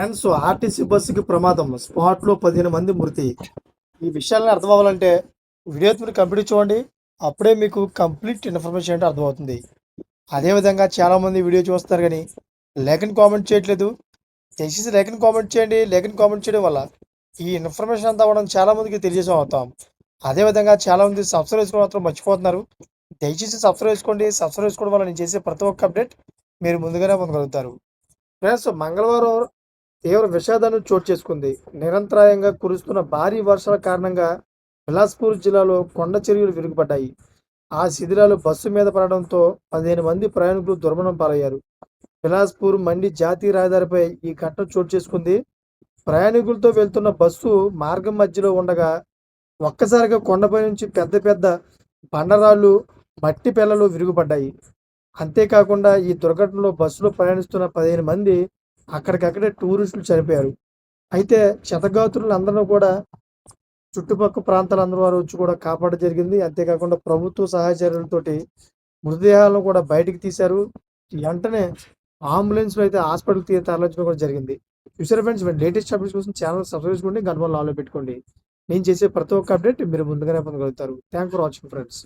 Friends RTC బస్సుకి ప్రమాదం. స్పాట్లో పదిహేను మంది మృతి. ఈ విషయాలను అర్థం అవ్వాలంటే వీడియో మీరు కంప్లీట్ చూడండి. అప్పుడే మీకు కంప్లీట్ ఇన్ఫర్మేషన్ అంటే అర్థమవుతుంది. అదేవిధంగా చాలామంది వీడియో చూస్తారు కానీ లేఖని కామెంట్ చేయట్లేదు. దయచేసి లేఖని కామెంట్ చేయండి. లేఖని కామెంట్ చేయడం వల్ల ఈ ఇన్ఫర్మేషన్ అంతా మనం చాలామందికి తెలియజేసాం అవుతాం. అదేవిధంగా చాలామంది సబ్స్క్రైబ్ చేసుకోవడం మాత్రం మర్చిపోతున్నారు. దయచేసి సబ్స్క్రైబ్ చేసుకోండి. సబ్స్క్రైబ్ చేసుకోవడం వల్ల నేను చేసే ప్రతి ఒక్క అప్డేట్ మీరు ముందుగానే పొందగలుగుతారు. ఫ్రెండ్స్ మంగళవారం తీవ్ర విషాదాన్ని చోటు చేసుకుంది. నిరంతరాయంగా కురుస్తున్న భారీ వర్షాల కారణంగా బిలాస్పూర్ జిల్లాలో కొండ చెరువులు విరుగుపడ్డాయి. ఆ శిథిలాలు బస్సు మీద పడడంతో పదిహేను మంది ప్రయాణికులు దుర్మరణం పాలయ్యారు. బిలాస్పూర్ మండి జాతీయ రహదారిపై ఈ ఘటన చోటు చేసుకుంది. ప్రయాణికులతో వెళ్తున్న బస్సు మార్గం మధ్యలో ఉండగా ఒక్కసారిగా కొండపై నుంచి పెద్ద పెద్ద బండరాళ్ళు మట్టి పిల్లలు విరుగుపడ్డాయి. అంతేకాకుండా ఈ దుర్ఘటనలో బస్సులో ప్రయాణిస్తున్న పదిహేను మంది అక్కడికక్కడే టూరిస్టులు చనిపోయారు. అయితే క్షతగాత్రులు అందరూ కూడా చుట్టుపక్కల ప్రాంతాలందరూ వారు వచ్చి కూడా కాపాడడం జరిగింది. అంతేకాకుండా ప్రభుత్వ సహాయ చర్యలతోటి మృతదేహాలను కూడా బయటికి తీశారు. వెంటనే అంబులెన్స్ అయితే హాస్పిటల్ తీ తరలించడం కూడా జరిగింది. చూసారా ఫ్రెండ్స్? లేటెస్ట్ అప్డేట్స్ కోసం ఛానల్ సబ్స్క్రైబ్ చేసుకోండి. గన్వల్ ఆన్లో పెట్టుకోండి. నేను చేసే ప్రతి ఒక్క అప్డేట్ మీరు ముందుగానే పొందగలుగుతారు. Thank for watching friends.